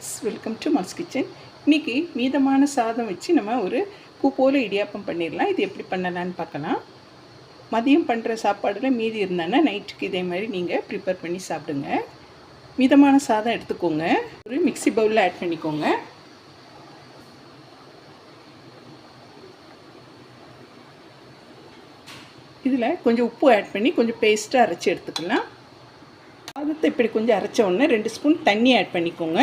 Welcome to mass kitchen இன்றைக்கி மீதமான சாதம் வச்சு நம்ம ஒரு பூ போல் இடியாப்பம் பண்ணிடலாம். இது எப்படி பண்ணலான்னு பார்க்கலாம். மதியம் பண்ணுற சாப்பாடில் மீதி இருந்தாங்கன்னா நைட்டுக்கு இதே மாதிரி நீங்கள் ப்ரிப்பேர் பண்ணி சாப்பிடுங்க. மீதமான சாதம் எடுத்துக்கோங்க. ஒரு மிக்ஸி பவுலில் ஆட் பண்ணிக்கோங்க. இதில் கொஞ்சம் உப்பு ஆட் பண்ணி கொஞ்சம் பேஸ்ட்டாக அரைச்சி எடுத்துக்கலாம். சாதத்தை இப்படி கொஞ்சம் அரைச்ச உடனே ரெண்டு ஸ்பூன் தண்ணி ஆட் பண்ணிக்கோங்க.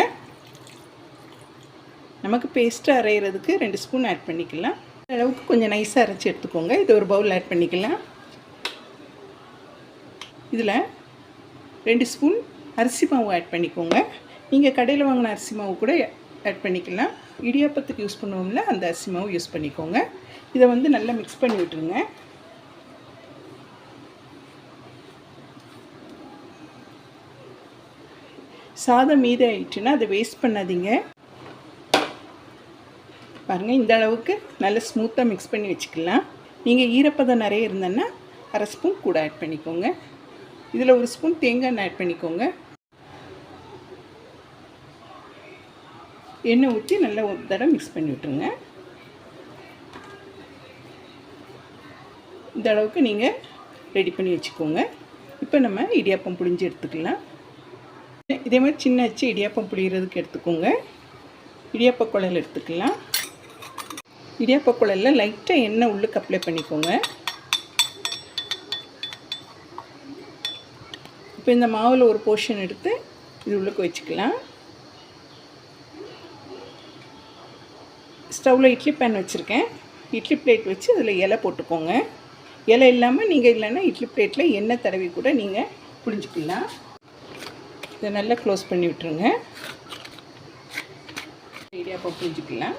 நமக்கு பேஸ்ட்டாக அரைகிறதுக்கு ரெண்டு ஸ்பூன் ஆட் பண்ணிக்கலாம். அளவுக்கு கொஞ்சம் நைஸாக அரைச்சி எடுத்துக்கோங்க. இது ஒரு பவுல் ஆட் பண்ணிக்கலாம். இதில் ரெண்டு ஸ்பூன் அரிசி மாவு ஆட் பண்ணிக்கோங்க. நீங்கள் கடையில் வாங்கின அரிசி மாவு கூட ஆட் பண்ணிக்கலாம். இடியாப்பத்துக்கு யூஸ் பண்ணுவோம்ல அந்த அரிசி மாவு யூஸ் பண்ணிக்கோங்க. இதை வந்து நல்லா மிக்ஸ் பண்ணி விட்டுருங்க. சாதம் மீதி ஆயிடுச்சுன்னா அதை வேஸ்ட் பண்ணாதீங்க. பாருங்கள் இந்த அளவுக்கு நல்ல ஸ்மூத்தாக மிக்ஸ் பண்ணி வச்சுக்கலாம். நீங்கள் ஈரப்பதம் நிறைய இருந்தேன்னா அரை ஸ்பூன் கூட ஆட் பண்ணிக்கோங்க. இதில் ஒரு ஸ்பூன் தேங்காய் எண்ணெய் ஆட் பண்ணிக்கோங்க. எண்ணெய் ஊற்றி நல்லா ஒரு தடவை மிக்ஸ் பண்ணி விட்டுருங்க. இந்த அளவுக்கு நீங்கள் ரெடி பண்ணி வச்சுக்கோங்க. இப்போ நம்ம இடியாப்பம் புழிஞ்சு எடுத்துக்கலாம். இதே மாதிரி சின்ன அச்சு இடியாப்பம் புளியறதுக்கு எடுத்துக்கோங்க. இடியாப்ப குழல் எடுத்துக்கலாம். இடியாப்ப குழலில் லைட்டாக எண்ணெய் உள்ளுக்கு அப்ளை பண்ணிக்கோங்க. இப்போ இந்த மாவில் ஒரு போர்ஷன் எடுத்து இது உள்ளுக்கு வச்சுக்கலாம். ஸ்டவ்வில் இட்லி பேன் வச்சுருக்கேன். இட்லி பிளேட் வச்சு அதில் இலை போட்டுக்கோங்க. இலை இல்லாமல் நீங்கள் இல்லைன்னா இட்லி பிளேட்டில் எண்ணெய் தடவி கூட நீங்கள் புளிஞ்சிக்கலாம் இதை நல்லா க்ளோஸ் பண்ணி விட்டுருங்க. இடியாப்பம் புரிஞ்சுக்கலாம்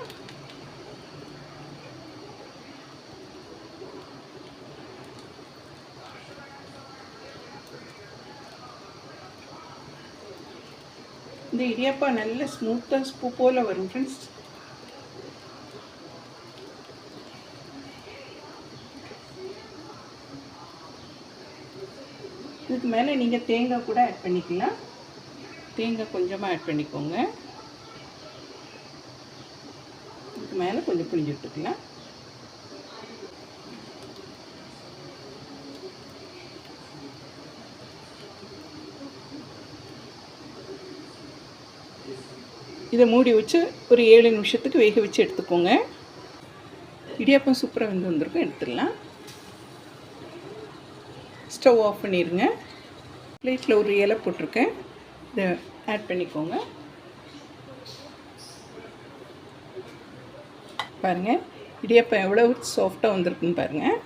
இந்த இடியாப்பா நல்ல ஸ்மூத்தாக ஸ்பூ போல் வரும் ஃப்ரெண்ட்ஸ் இதுக்கு மேலே நீங்கள் தேங்காய் கூட ஆட் பண்ணிக்கலாம். தேங்காய் கொஞ்சமாக ஆட் பண்ணிக்கோங்க. இதுக்கு மேலே கொஞ்சம் புளிஞ்சு விட்டுக்கலாம். இதை மூடி வச்சு ஒரு ஏழு நிமிஷத்துக்கு வேக வச்சு எடுத்துக்கோங்க. இடியாப்பம் சூப்பராக வந்து வந்திருக்கும் எடுத்துடலாம். ஸ்டவ் ஆஃப் பண்ணிடுங்க. பிளேட்டில் ஒரு இலை போட்டிருக்கேன். இதை ஆட் பண்ணிக்கோங்க. பாருங்கள் இடியாப்பம் எவ்வளோ சாஃப்டாக வந்திருக்குன்னு பாருங்கள்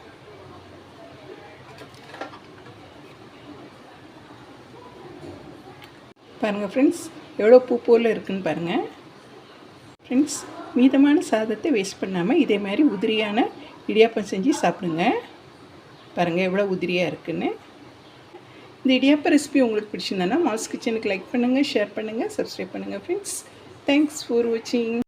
பாருங்கள் ஃப்ரெண்ட்ஸ் எவ்வளோ பூ போல் இருக்குன்னு பாருங்கள் ஃப்ரெண்ட்ஸ் மீதமான சாதத்தை வேஸ்ட் பண்ணாமல் இதே மாதிரி உதிரியான இடியாப்பம் செஞ்சு சாப்பிடுங்க. பாருங்கள் எவ்வளோ உதிரியாக இருக்குன்னு. இந்த இடியாப்ப ரெசிபி உங்களுக்கு பிடிச்சிருந்தனா மாஸ் கிச்சனுக்கு லைக் பண்ணுங்கள் ஷேர் பண்ணுங்கள் சப்ஸ்கிரைப் பண்ணுங்கள் ஃப்ரெண்ட்ஸ் தேங்க்ஸ் ஃபார் வாட்சிங்